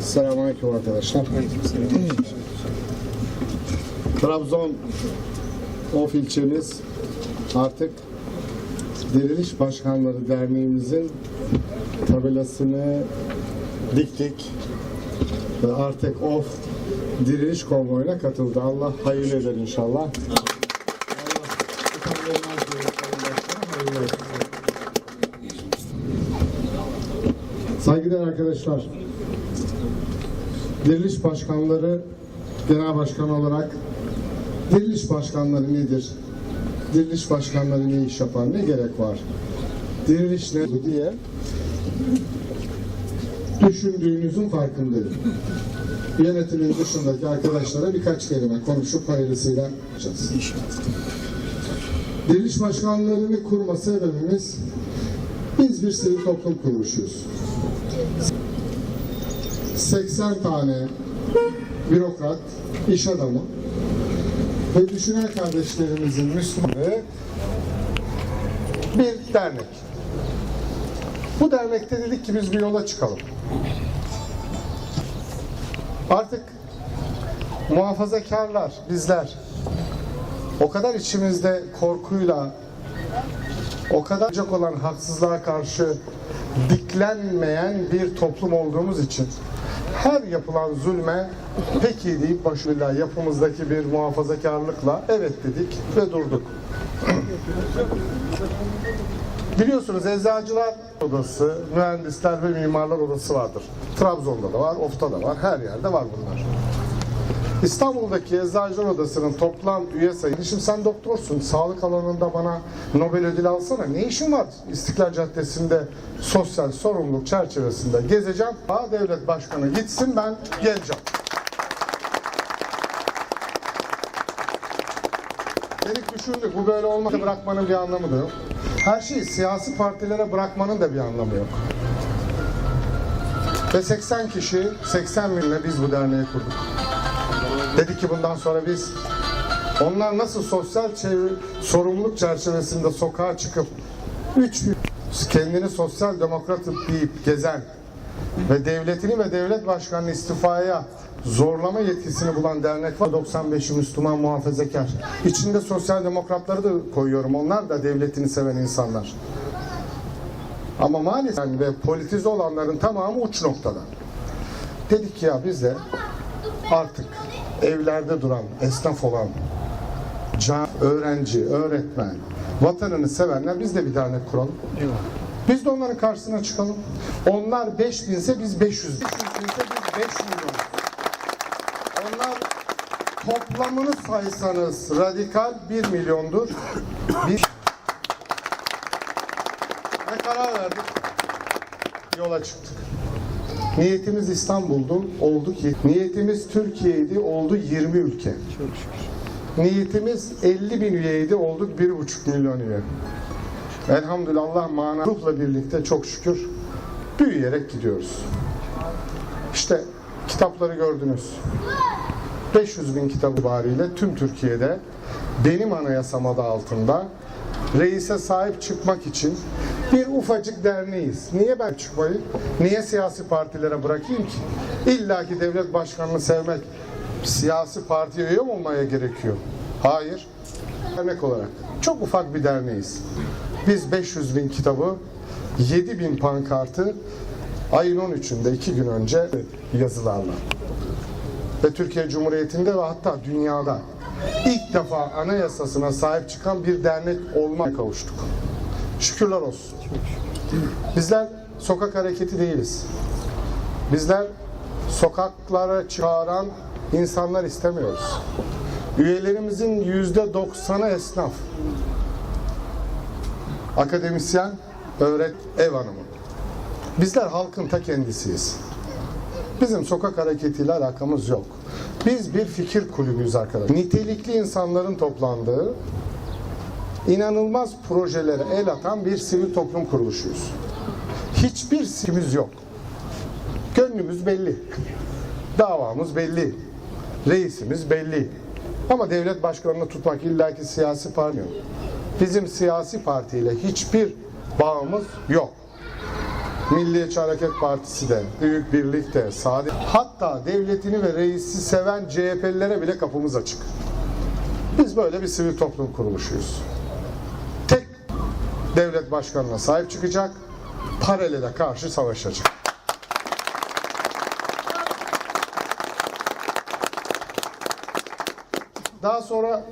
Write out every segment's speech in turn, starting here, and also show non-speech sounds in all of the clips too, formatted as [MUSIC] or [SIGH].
Selamünaleyküm arkadaşlar. Trabzon Of ilçemiz artık Diriliş Başkanları Derneğimizin tabelasını diktik ve artık Of Diriliş Konvoyu'na katıldı. Allah hayırlı eder inşallah. Allah utanmaz diyor Sayın Başkanım. Hayırlı olsun. Saygıdeğer arkadaşlar, Diriliş Başkanları Genel Başkan olarak Diriliş Başkanları nedir? Diriliş Başkanları ne iş yapar? Ne gerek var? Diriliş ne diye düşündüğünüzün farkındayım. Yönetimin dışındaki arkadaşlara birkaç kelime konuşup hayırlısıyla yapacağız. Diriliş Başkanlarını kurma sebebimiz biz bir sivil toplum kuruluşuyuz. 80 tane bürokrat, iş adamı ve düşünen kardeşlerimizin Müslümanlığı bir dernek. Bu dernekte dedik ki biz bir yola çıkalım. Artık muhafazakarlar, bizler o kadar içimizde korkuyla o kadar çok olan haksızlığa karşı diklenmeyen bir toplum olduğumuz için her yapılan zulme peki deyip başıyla yapımızdaki bir muhafazakarlıkla evet dedik ve durduk. [CLEARS THROAT] Biliyorsunuz eczacılar odası, mühendisler ve mimarlar odası vardır. Trabzon'da da var, Of'ta da var, her yerde var bunlar. İstanbul'daki Eczacılar Odası'nın toplam üye sayısı, şimdi sen doktorsun, sağlık alanında bana Nobel ödülü alsana, ne işin var İstiklal Caddesi'nde sosyal sorumluluk çerçevesinde gezeceğim, ha devlet başkanı gitsin ben geleceğim. Dedik düşündük, bu böyle olmadı bırakmanın bir anlamı da yok. Her şeyi siyasi partilere bırakmanın da bir anlamı yok. Ve 80 kişi, 80 binle biz bu derneği kurduk. Dedik ki bundan sonra biz onlar nasıl sosyal çevre, sorumluluk çerçevesinde sokağa çıkıp üç kendini sosyal demokrat deyip gezen ve devletini ve devlet başkanını istifaya zorlama yetkisini bulan dernek var. 95'i Müslüman muhafazakar. İçinde sosyal demokratları da koyuyorum. Onlar da devletini seven insanlar. Ama maalesef ve politize olanların tamamı uç noktada. Dedik ki ya biz de artık evlerde duran, esnaf olan, can, öğrenci, öğretmen, vatanını sevenler biz de bir dernek kuralım. Biz de onların karşısına çıkalım. Onlar 5 binse biz 500. 500 binse biz 5 milyon. Onlar toplamını saysanız radikal 1 milyondur. Biz ve karar verdik. Yola çıktık. Niyetimiz İstanbul'du, oldu ki. Niyetimiz Türkiye'ydi, oldu 20 ülke. Niyetimiz 50 bin üyeydi, olduk 1,5 milyon üye. Elhamdülillah mana ruhla birlikte çok şükür büyüyerek gidiyoruz. İşte kitapları gördünüz. 500 bin kitabı bariyle tüm Türkiye'de benim anayasam adı altında reise sahip çıkmak için bir ufacık derneğiz. Niye ben çıkmayayım? Niye siyasi partilere bırakayım ki? İlla ki devlet başkanını sevmek siyasi partiye üye olmaya gerekiyor? Hayır. Dernek olarak çok ufak bir derneğiz. Biz 500 bin kitabı, 7 bin pankartı ayın 13'ünde iki gün önce yazılarla ve Türkiye Cumhuriyeti'nde ve hatta dünyada ilk defa anayasasına sahip çıkan bir dernek olmaya kavuştuk. Şükürler olsun. Bizler sokak hareketi değiliz. Bizler sokaklara çağıran insanlar istemiyoruz. Üyelerimizin yüzde doksanı esnaf. Akademisyen, öğret, ev hanımı. Bizler halkın ta kendisiyiz. Bizim sokak hareketiyle alakamız yok. Biz bir fikir kulübüyüz arkadaşlar. Nitelikli insanların toplandığı, inanılmaz projelere el atan bir sivil toplum kuruluşuyuz. Hiçbir simiz yok. Gönlümüz belli. Davamız belli. Reisimiz belli. Ama devlet başkanını tutmak illaki siyasi parti yok. Bizim siyasi partiyle hiçbir bağımız yok. Milliyetçi Hareket Partisi de, Büyük Birlik de, Saadet... Hatta devletini ve reisi seven CHP'lilere bile kapımız açık. Biz böyle bir sivil toplum kuruluşuyuz. Devlet başkanına sahip çıkacak, paralele karşı savaşacak. Daha sonra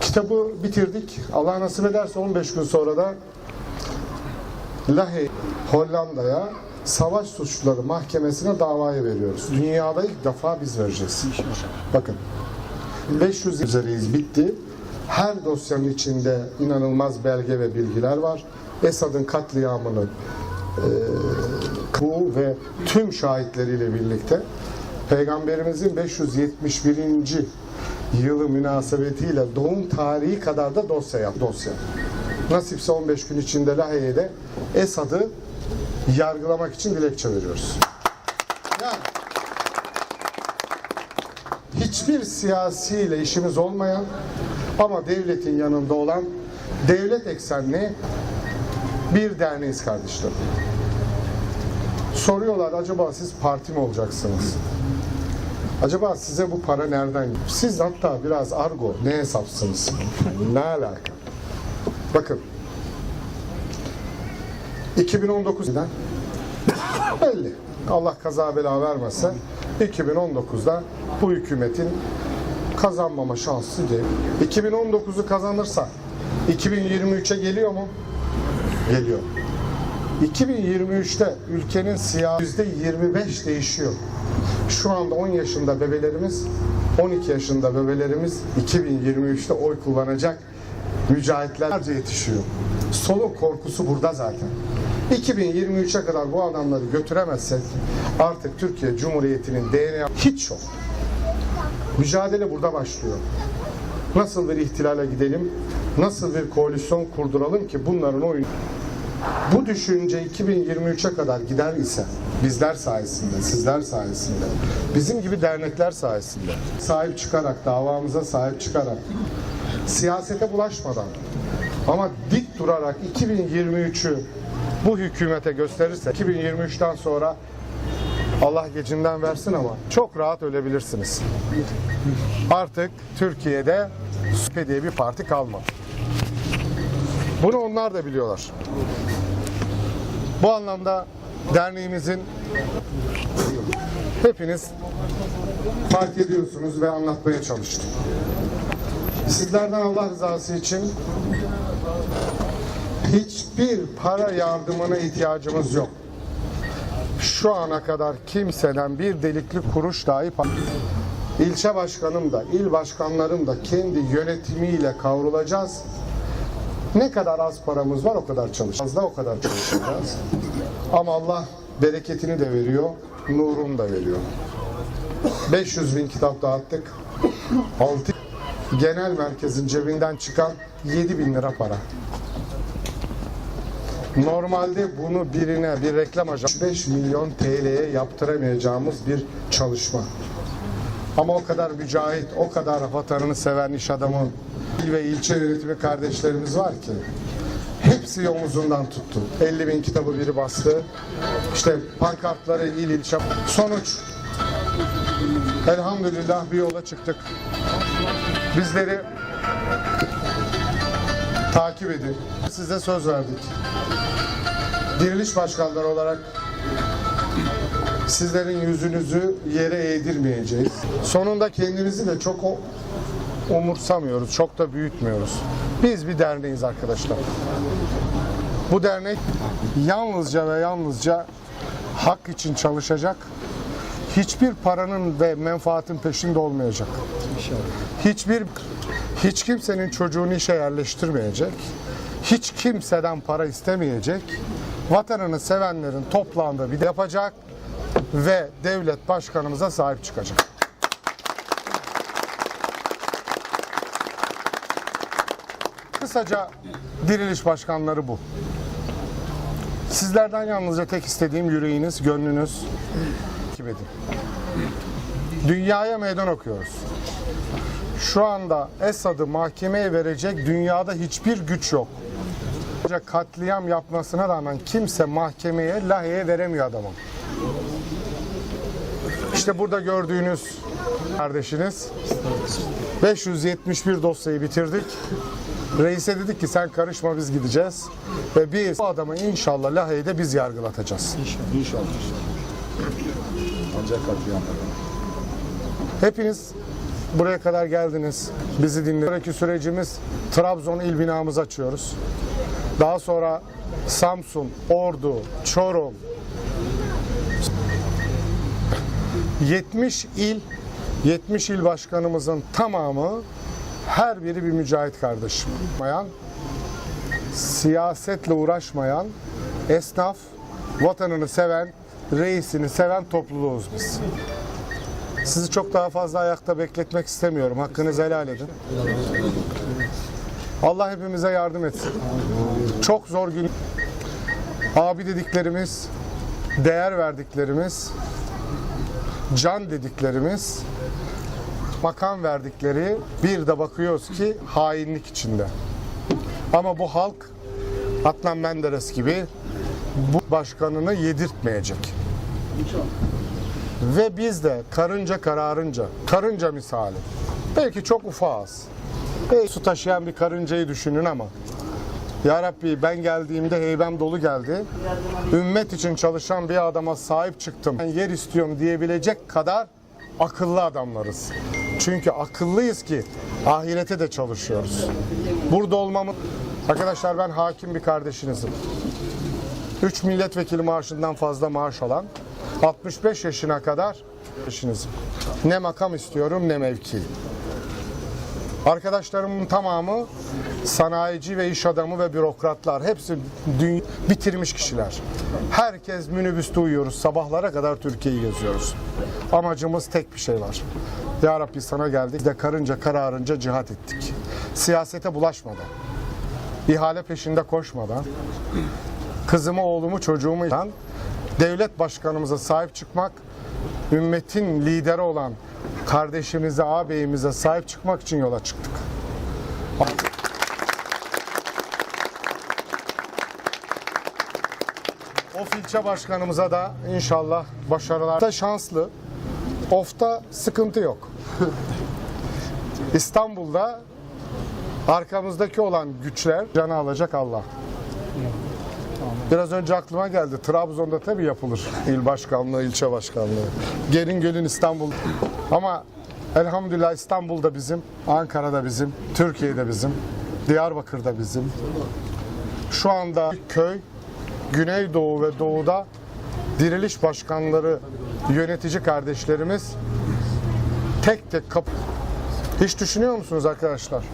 kitabı bitirdik. Allah nasip ederse 15 gün sonra da Lahey, Hollanda'ya savaş suçluları mahkemesine davayı veriyoruz. Dünyada ilk defa biz vereceğiz. Bakın 500 üzereyiz bitti. Her dosyanın içinde inanılmaz belge ve bilgiler var. Esad'ın katliamını e, bu ve tüm şahitleriyle birlikte Peygamberimizin 571. yılı münasebetiyle doğum tarihi kadar da dosya yap dosya. Nasipse 15 gün içinde Lahey'de Esad'ı yargılamak için dilekçe veriyoruz. Yani hiçbir siyasiyle işimiz olmayan ama devletin yanında olan devlet eksenli bir derneğiz kardeşlerim. Soruyorlar acaba siz parti mi olacaksınız? Acaba size bu para nereden? Siz hatta biraz argo ne hesapsınız? ne alaka? Bakın 2019'dan belli. Allah kaza bela vermezse 2019'da bu hükümetin kazanmama şansı değil. 2019'u kazanırsa 2023'e geliyor mu? Geliyor. 2023'te ülkenin siyasi %25 değişiyor. Şu anda 10 yaşında bebelerimiz, 12 yaşında bebelerimiz 2023'te oy kullanacak mücahitlerce yetişiyor. Solun korkusu burada zaten. 2023'e kadar bu adamları götüremezsek artık Türkiye Cumhuriyeti'nin DNA hiç yok. Mücadele burada başlıyor. Nasıl bir ihtilale gidelim? Nasıl bir koalisyon kurduralım ki bunların oyunu bu düşünce 2023'e kadar gider ise bizler sayesinde, sizler sayesinde, bizim gibi dernekler sayesinde sahip çıkarak, davamıza sahip çıkarak, siyasete bulaşmadan ama dik durarak 2023'ü bu hükümete gösterirse 2023'ten sonra Allah gecinden versin ama çok rahat ölebilirsiniz. Artık Türkiye'de SUPE diye bir parti kalmadı. Bunu onlar da biliyorlar. Bu anlamda derneğimizin hepiniz fark ediyorsunuz ve anlatmaya çalıştım. Sizlerden Allah rızası için hiçbir para yardımına ihtiyacımız yok. Şu ana kadar kimseden bir delikli kuruş dahi. İlçe başkanım da, il başkanlarım da kendi yönetimiyle kavrulacağız. Ne kadar az paramız var o kadar çalışacağız. da o kadar çalışacağız. Ama Allah bereketini de veriyor, nurunu da veriyor. 500 bin kitap dağıttık. 6 genel merkezin cebinden çıkan 7 bin lira para. Normalde bunu birine bir reklam ajansı 5 milyon TL'ye yaptıramayacağımız bir çalışma. Ama o kadar mücahit, o kadar vatanını seven iş adamı il ve ilçe yönetimi kardeşlerimiz var ki hepsi omuzundan tuttu. 50 bin kitabı biri bastı. İşte pankartları il ilçe. Sonuç elhamdülillah bir yola çıktık. Bizleri takip edin. Size söz verdik. Diriliş başkanları olarak sizlerin yüzünüzü yere eğdirmeyeceğiz. Sonunda kendimizi de çok umursamıyoruz, çok da büyütmüyoruz. Biz bir derneğiz arkadaşlar. Bu dernek yalnızca ve yalnızca hak için çalışacak. Hiçbir paranın ve menfaatin peşinde olmayacak. Hiçbir hiç kimsenin çocuğunu işe yerleştirmeyecek. Hiç kimseden para istemeyecek. Vatanını sevenlerin toplandığı bir yapacak ve devlet başkanımıza sahip çıkacak. Kısaca diriliş başkanları bu. Sizlerden yalnızca tek istediğim yüreğiniz, gönlünüz edin. Dünyaya meydan okuyoruz. Şu anda Esad'ı mahkemeye verecek dünyada hiçbir güç yok. katliam yapmasına rağmen kimse mahkemeye laheye veremiyor adamı. İşte burada gördüğünüz kardeşiniz 571 dosyayı bitirdik. Reise dedik ki sen karışma biz gideceğiz. Ve biz bu adamı inşallah Lahey'de biz yargılatacağız. İnşallah. Ancak katliam. Hepiniz buraya kadar geldiniz. Bizi dinlediniz. Sonraki sürecimiz Trabzon il binamızı açıyoruz. Daha sonra Samsun, Ordu, Çorum 70 il 70 il başkanımızın tamamı her biri bir mücahit kardeşim. Siyasetle uğraşmayan esnaf, vatanını seven, reisini seven topluluğuz biz. Sizi çok daha fazla ayakta bekletmek istemiyorum. Hakkınızı helal edin. Allah hepimize yardım etsin. Çok zor gün. Abi dediklerimiz, değer verdiklerimiz, can dediklerimiz, makam verdikleri bir de bakıyoruz ki hainlik içinde. Ama bu halk Adnan Menderes gibi bu başkanını yedirtmeyecek. Ve biz de karınca kararınca, karınca misali. Belki çok ufağız. Belki su taşıyan bir karıncayı düşünün ama Ya Rabbi ben geldiğimde heybem dolu geldi. Ümmet için çalışan bir adama sahip çıktım. Ben yer istiyorum diyebilecek kadar akıllı adamlarız. Çünkü akıllıyız ki ahirete de çalışıyoruz. Burada olmamın... Arkadaşlar ben hakim bir kardeşinizim. 3 milletvekili maaşından fazla maaş alan 65 yaşına kadar işinizim. Ne makam istiyorum ne mevki. Arkadaşlarımın tamamı sanayici ve iş adamı ve bürokratlar. Hepsi dünya bitirmiş kişiler. Herkes minibüste uyuyoruz. Sabahlara kadar Türkiye'yi geziyoruz. Amacımız tek bir şey var. Ya Rabbi sana geldik. De karınca kararınca cihat ettik. Siyasete bulaşmadan, ihale peşinde koşmadan, kızımı, oğlumu, çocuğumu devlet başkanımıza sahip çıkmak, ümmetin lideri olan kardeşimize, ağabeyimize sahip çıkmak için yola çıktık. Of ilçe başkanımıza da inşallah başarılar. Da şanslı. Of'ta sıkıntı yok. İstanbul'da arkamızdaki olan güçler canı alacak Allah. Biraz önce aklıma geldi. Trabzon'da tabii yapılır il başkanlığı, ilçe başkanlığı. Gelin gelin İstanbul. Ama elhamdülillah İstanbul'da bizim, Ankara'da bizim, Türkiye'de bizim, Diyarbakır'da bizim. Şu anda köy, Güneydoğu ve Doğu'da diriliş başkanları, yönetici kardeşlerimiz tek tek kapı. Hiç düşünüyor musunuz arkadaşlar?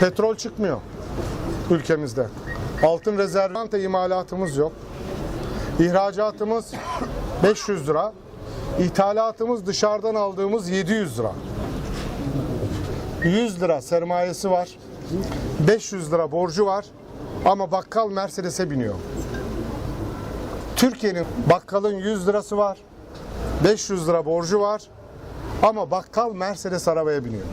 Petrol çıkmıyor ülkemizde. Altın rezervante imalatımız yok. İhracatımız 500 lira. İthalatımız dışarıdan aldığımız 700 lira. 100 lira sermayesi var. 500 lira borcu var. Ama bakkal Mercedes'e biniyor. Türkiye'nin bakkalın 100 lirası var. 500 lira borcu var. Ama bakkal Mercedes arabaya biniyor.